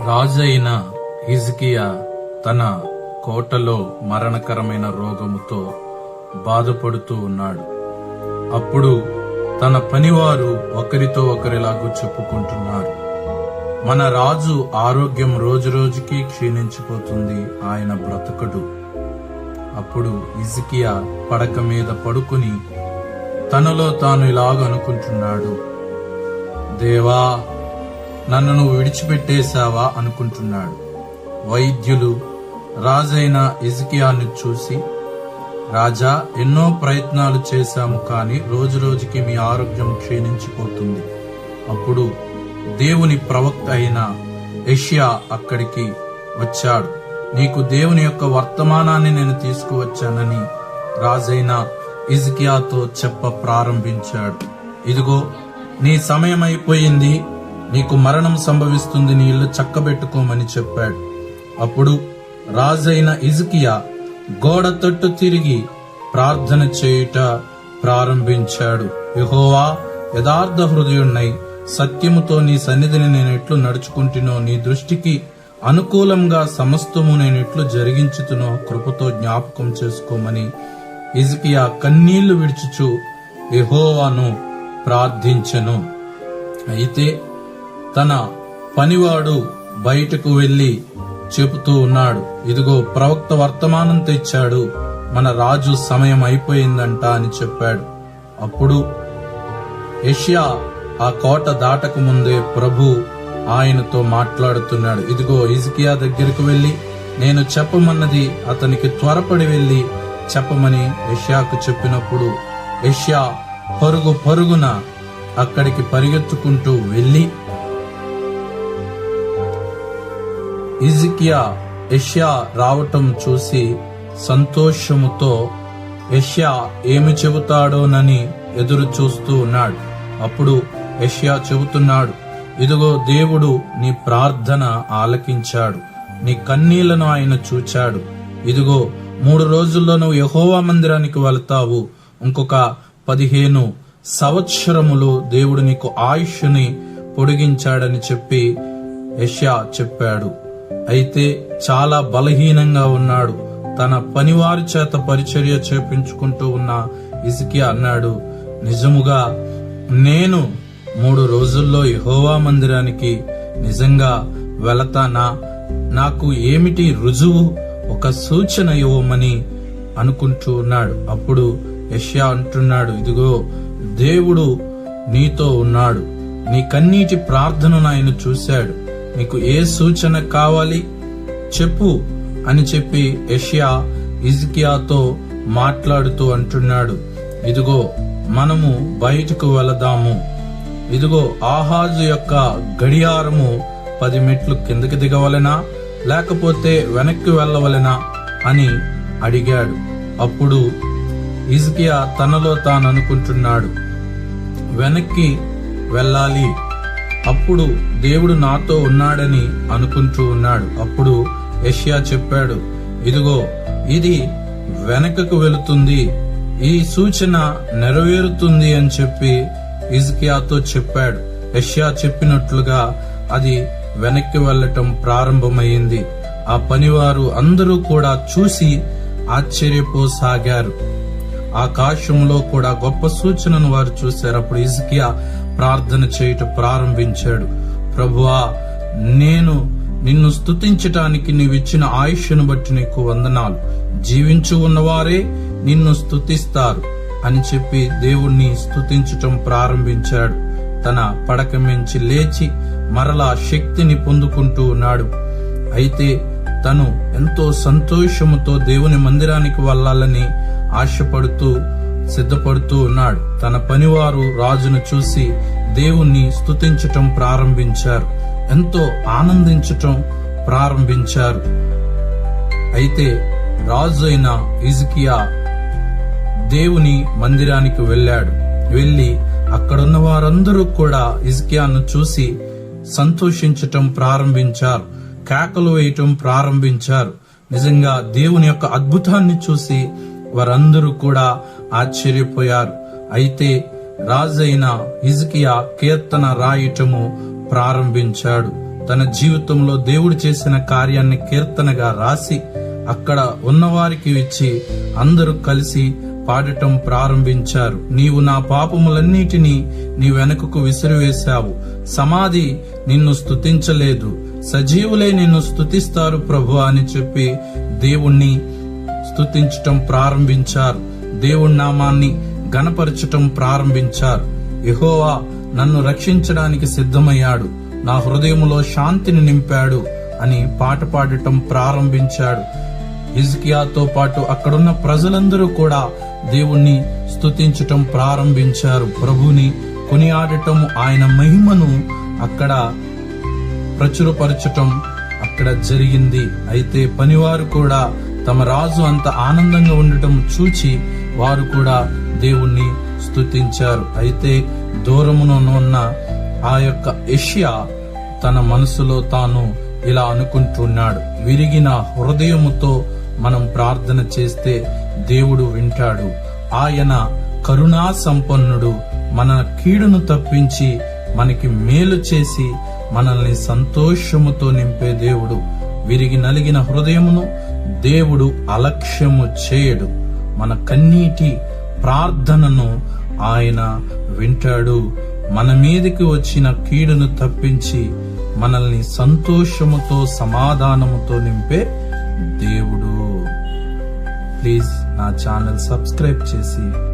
రాజైన హిజ్కియా తన కోటలో మరణకరమైన రోగముతో బాధపడుతూ ఉన్నాడు. అప్పుడు తన పనివారు ఒకరితో ఒకరిలాగూ చెప్పుకుంటున్నారు. మన రాజు ఆరోగ్యం రోజురోజుకి క్షీణించిపోతుంది ఆయన బ్రతకడు. అప్పుడు ఇజికియా పడక మీద పడుకుని తనలో తాను ఇలాగ అనుకుంటున్నాడు. దేవా నన్ను నువ్వు విడిచిపెట్టేశావా అనుకుంటున్నాడు. వైద్యులు రాజైన ఇజికియాను చూసి రాజా ఎన్నో ప్రయత్నాలు చేశాము కానీ రోజు రోజుకి మీ ఆరోగ్యం క్షీణించిపోతుంది. అప్పుడు దేవుని ప్రవక్త అయిన ఎషియా అక్కడికి వచ్చాడు. నీకు దేవుని యొక్క వర్తమానాన్ని నేను తీసుకువచ్చానని రాజైన ఇజ్కియాతో చెప్ప ప్రారంభించాడు. ఇదిగో నీ సమయం అయిపోయింది నీకు మరణం సంభవిస్తుంది నీ ఇల్లు చక్కబెట్టుకోమని చెప్పాడు. అప్పుడు రాజైన ఇజకియా గోడ తట్టు తిరిగి ప్రార్థన చేయుట ప్రారంభించాడు. యహోవా యథార్థ హృదయుణ్ణై సత్యముతో నీ సన్నిధిని నేనెట్లు నడుచుకుంటునో నీ దృష్టికి అనుకూలంగా సమస్తము నేనెట్లు జరిగించుతునో కృపతో జ్ఞాపకం చేసుకోమని ఇజకియా కన్నీళ్ళు విడిచుచు యహోవాను ప్రార్థించెను. అయితే తన పనివాడు బయటకు వెళ్ళి చెబుతూ ఉన్నాడు. ఇదిగో ప్రవక్త వర్తమానం తెచ్చాడు. మన రాజు సమయం అయిపోయిందంట అని చెప్పాడు. అప్పుడు యష్యా ఆ కోట దాటక ముందే ప్రభు ఆయనతో మాట్లాడుతున్నాడు. ఇదిగో ఇజికియా దగ్గరకు వెళ్ళి నేను చెప్పమన్నది అతనికి త్వరపడి వెళ్ళి చెప్పమని యష్యాకు చెప్పినప్పుడు యష్యా పరుగు పరుగున అక్కడికి పరిగెత్తుకుంటూ వెళ్ళి ఇజికియా యష్యా రావటం చూసి సంతోషముతో యష్యా ఏమి చెబుతాడోనని ఎదురు చూస్తూ ఉన్నాడు. అప్పుడు యష్యా చెబుతున్నాడు ఇదిగో దేవుడు నీ ప్రార్థన ఆలకించాడు నీ కన్నీళ్ళను ఆయన చూచాడు. ఇదిగో మూడు రోజుల్లో నువ్వు యహోవా మందిరానికి వెళ్తావు. ఇంకొక పదిహేను సంవత్సరములు దేవుడు నీకు ఆయుష్ని పొడిగించాడని చెప్పి యష్యా చెప్పాడు. అయితే చాలా బలహీనంగా ఉన్నాడు. తన పనివారి చేత పరిచర్య చేపించుకుంటూ ఉన్న ఇసుకి అన్నాడు నిజముగా నేను మూడు రోజుల్లో యహోవా మందిరానికి నిజంగా వెళతానా? నాకు ఏమిటి రుజువు? ఒక సూచన ఇవ్వమని అనుకుంటూ ఉన్నాడు. అప్పుడు యష్యా అంటున్నాడు ఇదిగో దేవుడు నీతో ఉన్నాడు. నీ కన్నీటి ప్రార్థనను ఆయన చూశాడు. నీకు ఏ సూచన కావాలి? చెప్పు అని చెప్పి యష్యా ఇజ్కియాతో మాట్లాడుతూ అంటున్నాడు. ఇదిగో మనము బయటకు వెళదాము. ఇదిగో ఆహాజు యొక్క గడియారము పది మెట్లు కిందకి దిగవలెనా? లేకపోతే వెనక్కి వెళ్ళవలెనా? అని అడిగాడు. అప్పుడు ఇజ్కియా తనలో తాను అనుకుంటున్నాడు వెనక్కి వెళ్ళాలి. అప్పుడు దేవుడు నాతో ఉన్నాడని అనుకుంటూ ఉన్నాడు. అప్పుడు యష్యా చెప్పాడు ఇదిగో ఇది వెనకకు వెళుతుంది. ఈ సూచన నెరవేరుతుంది అని చెప్పి ఇజ్కియాతో చెప్పాడు. యష్యా చెప్పినట్లుగా అది వెనక్కి వెళ్ళటం ప్రారంభమైంది. ఆ పనివారు అందరూ కూడా చూసి ఆశ్చర్యపోసాగారు. ఆకాశంలో కూడా గొప్ప సూచనను వారు చూశారు. అప్పుడు ఇజ్కియా ప్రార్థన చేయుట ప్రారంభించాడు. ప్రభువా నేను నిన్ను స్తుతించటానికి నీవిచ్చిన ఆయుష్ను బట్టి నీకు వందనాలు. జీవించు ఉన్నవారే నిన్ను స్థుతిస్తారు అని చెప్పి దేవుణ్ణి స్థుతించటం ప్రారంభించాడు. తన పడక మించి లేచి మరలా శక్తిని పొందుకుంటూ ఉన్నాడు. అయితే తను ఎంతో సంతోషముతో దేవుని మందిరానికి వెళ్ళాలని ఆశపడుతూ సిద్ధపడుతూ ఉన్నాడు. తన పనివారు రాజును చూసి దేవుణ్ణి స్తుతించటం ప్రారంభించారు. ఎంతో ఆనందించటం ప్రారంభించారు. అయితే రాజు అయిన ఇజ్కియా దేవుని మందిరానికి వెళ్ళాడు. వెళ్ళి అక్కడున్న వారందరూ కూడా ఇజ్కియాను చూసి సంతోషించటం ప్రారంభించారు. కేకలు వేయటం ప్రారంభించారు. నిజంగా దేవుని యొక్క అద్భుతాన్ని చూసి వారందరూ కూడా ఆశ్చర్యపోయారు. అయితే రాజైన హిజ్కియా కీర్తన రాయటము ప్రారంభించాడు. తన జీవితంలో దేవుడు చేసిన కార్యాన్ని కీర్తనగా రాసి అక్కడ ఉన్నవారికి ఇచ్చి అందరూ కలిసి పాడటం ప్రారంభించారు. నీవు నా పాపములన్నిటినీ నీ వెనుకకు విసిరివేశావు. సమాధి నిన్ను స్తుతించలేదు. సజీవులే నిన్ను స్తుతిస్తారు ప్రభు అని చెప్పి దేవుణ్ణి స్తుతించటం ప్రారంభించారు. దేవుడి నామాన్ని గణపరచటం ప్రారంభించారు. యహోవా నన్ను రక్షించడానికి సిద్ధమయ్యాడు. నా హృదయములో శాంతిని నింపాడు అని పాట పాడటం ప్రారంభించాడు. ఇజ్కియాతో పాటు అక్కడున్న ప్రజలందరూ కూడా దేవుణ్ణి స్తుతించటం ప్రారంభించారు. ప్రభుని కొనియాడటం ఆయన మహిమను అక్కడ ప్రచురపరచటం అక్కడ జరిగింది. అయితే పనివారు కూడా తమ రాజు అంత ఆనందంగా ఉండటం చూచి వారు కూడా దేవుణ్ణి స్తుతించారు. అయితే దూరమున ఉన్న ఆ యొక్క ఏషియా తన మనసులో తాను ఇలా అనుకుంటున్నాడు. విరిగిన హృదయముతో మనం ప్రార్థన చేస్తే దేవుడు వింటాడు. ఆయన కరుణా సంపన్నుడు మన కీడును తప్పించి మనకి మేలు చేసి మనల్ని సంతోషముతో నింపే దేవుడు. వీరికి నలిగిన హృదయమును దేవుడు అలక్ష్యము చేయడు. మన కన్నీటి ప్రార్థనను ఆయన వింటాడు. మన మీదకి వచ్చిన కీడును తప్పించి మనల్ని సంతోషముతో సమాధానముతో నింపే దేవుడు. ప్లీజ్ నా ఛానల్ సబ్స్క్రైబ్ చేసి